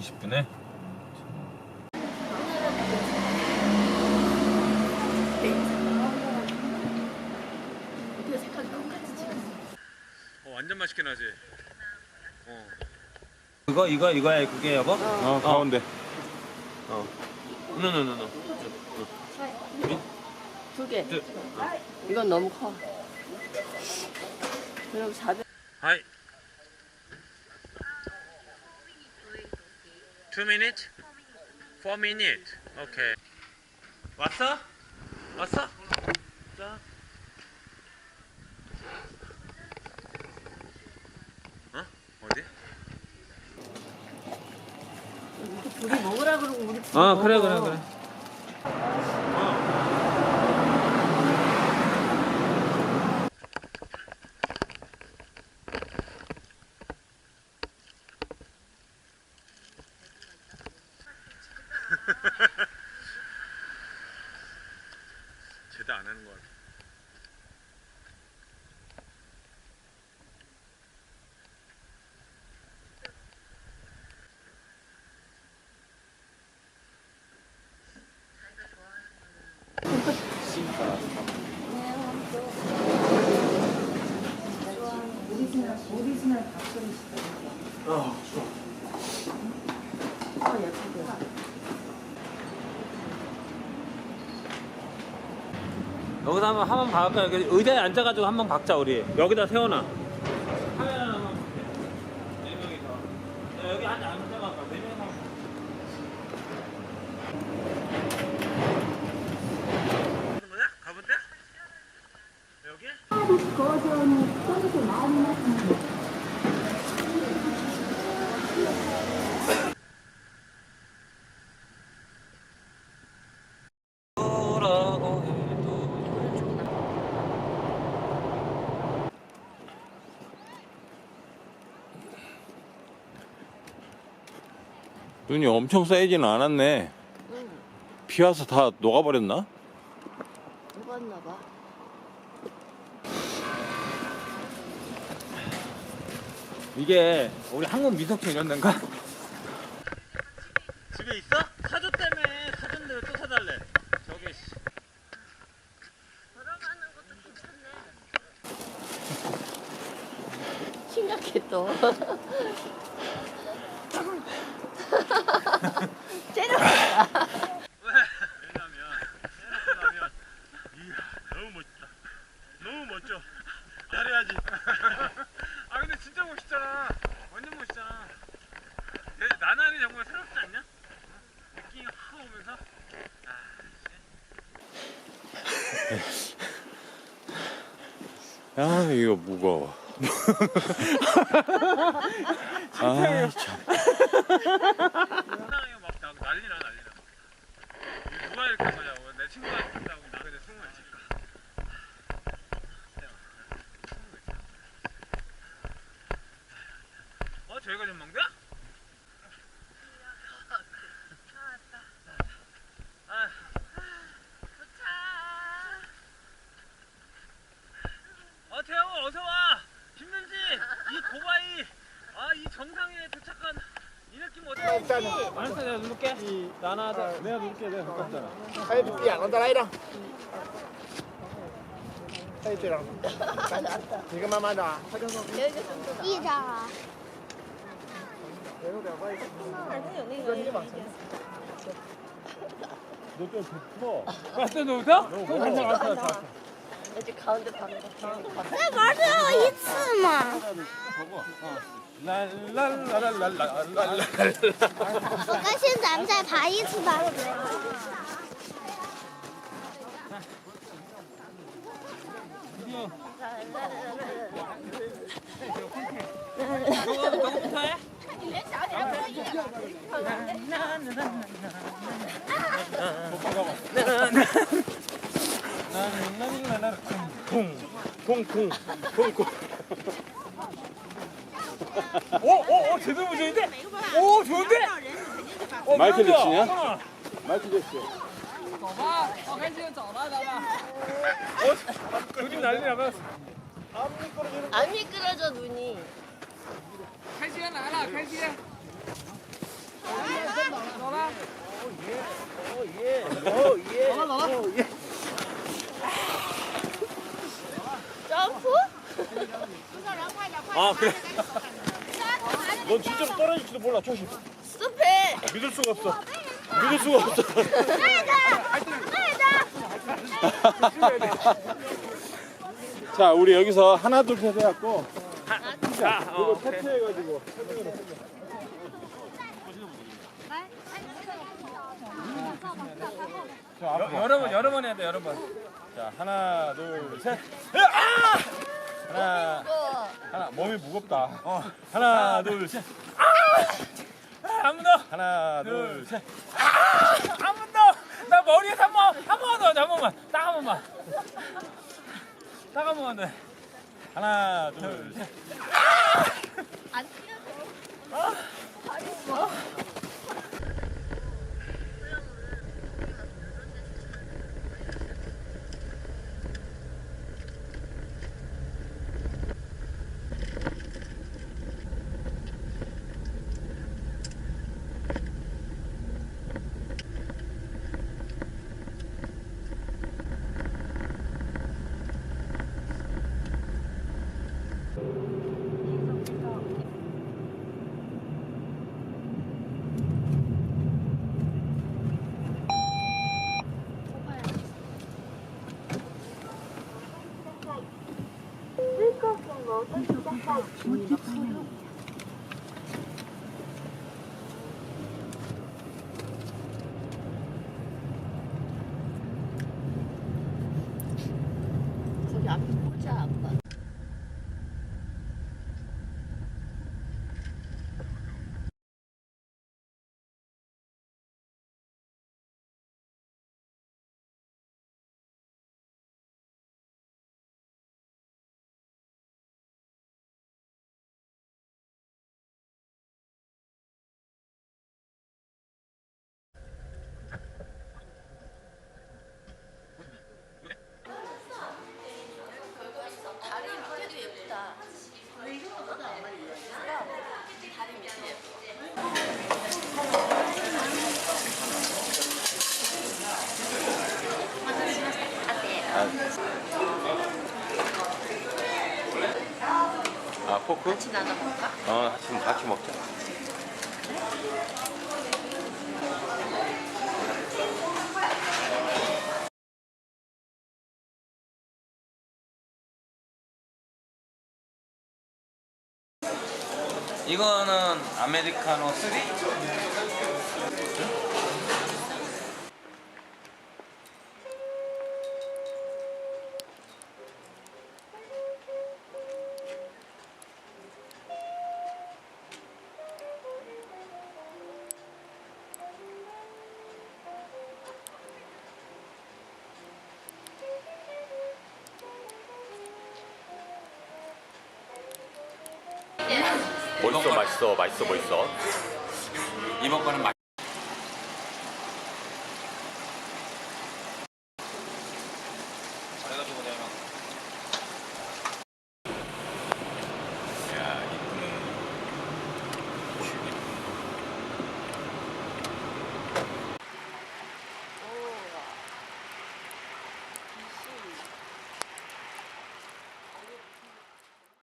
20분에? 어떻게 색깔 똑같이 찍었어? 어, 완전 맛있게 나지? 어. 이거 이거 이거야 그게 여보? 어, 가운데. 노노노노. 두 개. 두- 이건 너무 커. 그럼 400. 하이. 2 minute? 4 minute. 오케이. 왔어? 왔어? 자. 어? 어디? 둘이 먹으라 그러고 우리 어 그래. 그래 그래. 제대 안 하는 거 같아. 여기서 한번 한번 박을까? 여기 의자에 앉아가지고 한번 박자 우리. 여기다 세워놔. 네 명이서. 야, 여기 앉아 앉아봐. 네 명이서. 거야? 가본데? 여기? 뭐라고 해도 눈이 엄청 쌓이지는 않았네. 응. 비 와서 다 녹아버렸나? 녹았나 봐. 이게 우리 한국 이런 데인가? 집에 있어? 사줬다며 사줬는데 왜 또 사달래? 저기 씨. 심각해 또. 째렸다. 왜? 왜냐면 해놓고 나면 이야 너무 멋있다 너무 멋져 잘해야지 아 근데 진짜 멋있잖아 완전 멋있잖아 내 나날이 정말 새롭지 않냐? 어? 느낌이 확 오면서 아, 야, 이거 무거워. 아, 참. 상당히 막 나- 난리나 난리나 이거 누가 이렇게 한 거냐고 내 친구가 한다고 나 근데 승우가 있을까 어 저희가 좀 먹냐? 아. 어 태영아 어서 와 힘든지 이 고바이 아 이 정상에 도착한 이 느낌 어때? 알았어 내가 누를게. 나나 내가 누를게 내가 가깝잖아. 还扁了，再来一张。还有这张，你跟慢慢的啊。 一张啊，너좀 붙어. 왔어 너부터? 왔어 왔어 왔어. 이제 가운데 박는 거. 那玩最后一次嘛。 랄랄랄랄랄랄랄. 那现在咱们再爬一次吧。空空空空。 오오오 제대로 무전인데? 오 좋은데? 어, 마이클 그런 거야. 잭슨이야? 어. 말투 됐어. 요즘 난리 나가. 안 미끄러져 눈이. 점프? 아 그래 넌 진짜로 떨어질지도 몰라. 조심. 숲에 믿을 수가 없어. 믿을 수가 없어. 자 우리 여기서 하나 둘셋 해갖고 아, 어, 오케이. 해가지고. 여러 번 여러 번 해야 돼 여러 번. 자 하나 둘셋. 아! 하나 또 하나 몸이 무겁다 어 하나 둘 셋 한 번 더. 하나 둘 셋 한 번 더. 나 머리에 한번 한 번만 더. 한 번만. 딱 한 번만. 딱 한 번만 더. 하나 둘 셋 안 뛰어져. 거기 앞에 보자 아빠. 다리 밑에도 예쁘다. 다리 밑에 예쁘다. 아 포크? 같이 나눠볼까? 어 지금 같이 먹자 이거는 아메리카노 3? 멋있어 맛있어 맛있어 보있어 이번 거는 맛